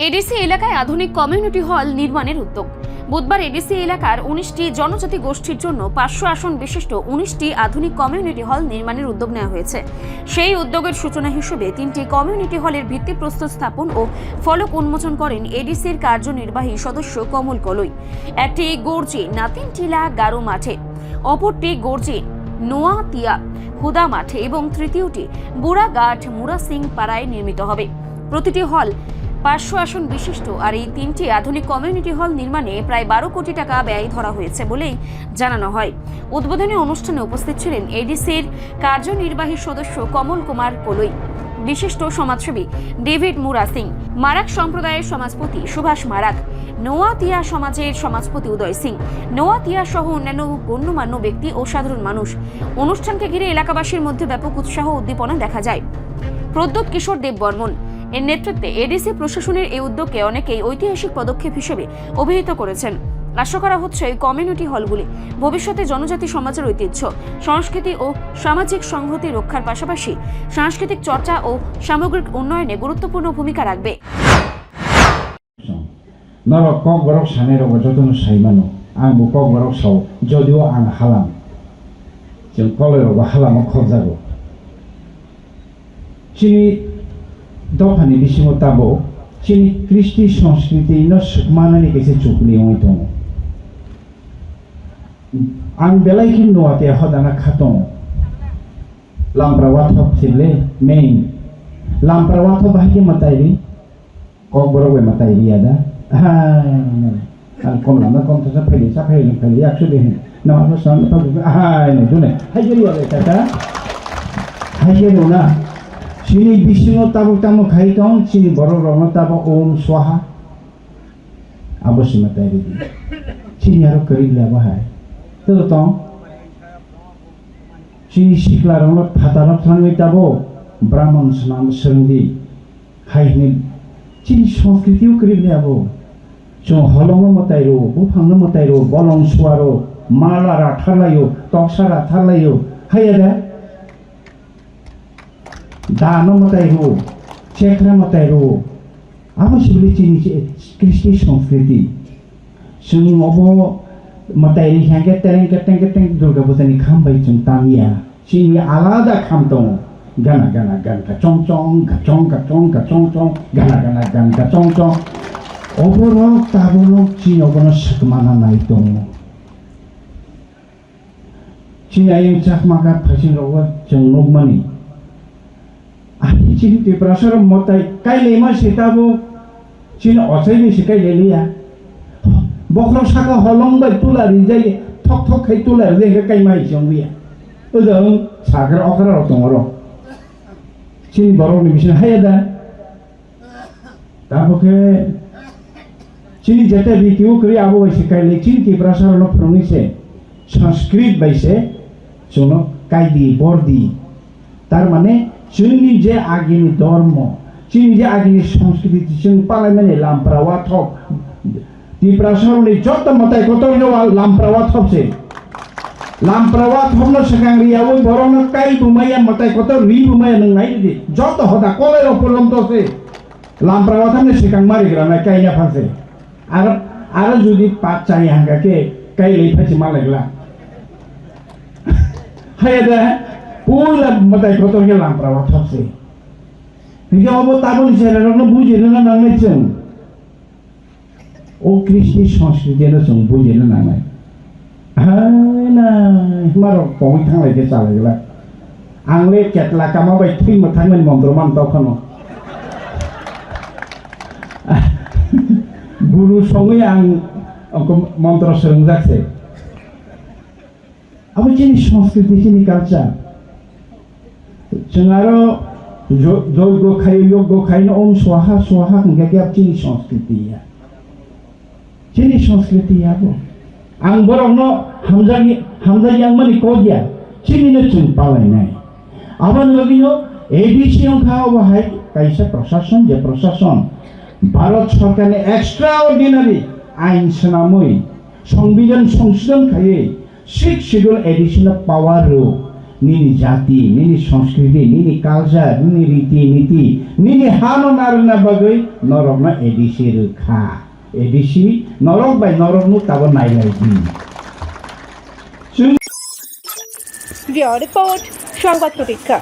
ADC এলাকায় আধুনিক community hall নির্মাণের উদ্যোগ। বুধবার এডিসি এলাকার উনিশটি জনজাতি গোষ্ঠীর জন্য পাঁচশো আসন বিশিষ্ট উনিশটি আধুনিক কমিউনিটি হল নির্মাণের উদ্যোগ নেওয়া হয়েছে। সেই উদ্যোগের সূচনা হিসেবে তিনটি কমিউনিটি হলের ভিত্তিপ্রস্তর স্থাপন ও ফলক উন্মোচন করেন এডিসির কার্যনির্বাহী সদস্য কমল কলই। একটি গর্জি, নাতিনটিলা গারো মাঠে, অপরটি গর্জি নোয়াতিয়া হুদা মাঠে এবং তৃতীয়টি বুড়াঘাট মুরা সিং পাড়ায় নির্মিত হবে। প্রতিটি হল পাঁচশো আসন বিশিষ্ট আর এই তিনটি আধুনিক কমিউনিটি হল নির্মাণে প্রায় বারো কোটি টাকা ব্যয় ধরা হয়েছে বলেই জানানো হয়। উদ্বোধনী অনুষ্ঠানে উপস্থিত ছিলেন এডিসির কার্যনির্বাহী সদস্য কমল কুমার কলই, বিশিষ্ট সমাজসেবী ডেভিড মুরা সিং, মারাক সম্প্রদায়ের সমাজপতি সুভাষ মারাক নোয়াতিয়া সমাজের সমাজপতি উদয় সিং নোয়াতিয়া সহ অন্যান্য গণ্যমান্য ব্যক্তি ও সাধারণ মানুষ। অনুষ্ঠানকে ঘিরে এলাকাবাসীর মধ্যে ব্যাপক উৎসাহ উদ্দীপনা দেখা যায়। প্রদ্যোৎ কিশোর দেব বর্মন এর নেতৃত্বে এডিসি প্রশাসনের এই উদ্যোগকে অনেকেই ঐতিহাসিক পদক্ষেপ হিসেবে অভিহিত করেছেন। আশা করা হচ্ছে এই কমিউনিটি হলগুলি ভবিষ্যতে জনজাতি সমাজের ঐতিহ্য, সংস্কৃতি ও সামাজিক সংহতি রক্ষার পাশাপাশি সাংস্কৃতিক চর্চা ও সামগ্রিক উন্নয়নে গুরুত্বপূর্ণ ভূমিকা রাখবে। 덕하는 따보 신 크리스티 সংস্কৃতি নস মানানি কেসে চুকলি ওই তো আং বেলাই কি নোয়াতে হদানা খাতম। লাম্প্রাওয়া থপ ছিলে মেইন। লাম্প্রাওয়া থপ বাহিকে মাতাইরি কক বড় বে মাতাইরি আদা হ্যাঁ মানে, কম লাম্বা কম থাকা ফেলি সা ফেলি ফেলি, একশো দেহে। না আমার সামনে হ্যাঁ জুনে হাইজারি আলে চাচা হাইজারি না। চিনি বিষ্ণু তাব তাম খাই কাউন চিনি বড় রম তাব ওম স্বাহা আবশ্যকতা দিদি চিনি আর করিলে বাহায় তো তো চিনি শিখলা রঙ ফাতার থানবে তাব ব্রাহ্মণ স্নান সন্ধি হাইনি চিনি সংস্কৃতিও করিলে আবো চো হলম মতাইরো বুফাংন মতাইরো বলং সোয়ারো মালা রাঠালায়ো তকসা রাঠালায়ো হাইয়া দেয় দানমতাই হোক চেকরামতাই হোক apa sebelum cini Kristi konflikti sini ngopo matai ni yang keteng keteng keteng durga butani kambai centang ya sini alada kamtong gana gana gana kacong cong kacong kacong kacong cong gana gana gana kacong cong oboro taboro sini oboro sekemana naik dong sini ayam cak maka pasin rogo jeng lukmani chin ti prasar motai kai le ma setabu chin osai ni sikai le liya bokro saka holong bai tula rinjai tok tok kai tula rinjai kai mai jong liya udang sakra okra rotong oro chin borong ni bisin hayada তারপরে চিনি যেতে bq করি আবু শিখাইলে চিন কি প্রাসার লোক ফ্রমিছে সংস্কৃত বাইছে চুনক কাই দি বর দি তার মানে chini যে আগিনি ধর্ম chini যে আগিনি সংস্কৃতি chini পালামেনে লাম্প্রাওয়া থক ডিপ্রাসনে যত মতাই কত লাম্প্রাওয়া থকছে লাম্প্রাওয়া থকনো সেখাংরিয়াও বরং কাই বুমাইয়া মতাই কত রি বুমাইয়া নাই যদি যত হতা কলে অপলম্ব আছে লাম্প্রাওয়া থামনে সেখান মারি গ্রামে কাইয়া ফাঁসে আর আর যদি পাক চাই হাঙ্গাকে কাইলেই ফাঁসি মালাইগলা হাইয়া দেয় pulang matai kotor hilang perawat hati. Jadi apa tahu di sana orang bujuk ও কৃষ্টি সংস্কৃতি এটা সম্পূর্ণ জেনে না নাই হ্যাঁ না মার কমই থাকলাইকে চালাইলা আংলে কেটলা কামাবাই ঠিক মন্ত্র গুরু সঙ্গে মন্ত্র সোং যাচ্ছে। আবার চিনি সংস্কৃতি চিনি কালচার Senaro যোগ্য খাই যোগ্য খাই না ওম সোহা সোহা হিংকে চিনি সংস্কৃতি ইয়া চিনি সংস্কৃতি ইয়াবো আং বরং ন হামজা হামজা ইয়াং মানে কদিয়া চিনি না চুন পালাই নাই আবার লগিও এবিসি অংখা ওহাই কাইসা প্রশাসন যে প্রশাসন ভারত সরকারের এক্সট্রা অর্ডিনারি আইন সেনাময় সংবিধান সংশোধন খাইয়ে সিক্স শিডিউল এডিশনাল পাওয়ারও নিনি জাতি নিনি সংস্কৃতি নিনি কালচার নিনি রীতি নীতি nini hano naruna bagai norok na edisi rukha edisi norok bai norok nu tabo nailai di bureau report সংবাদ প্রতীক্ষা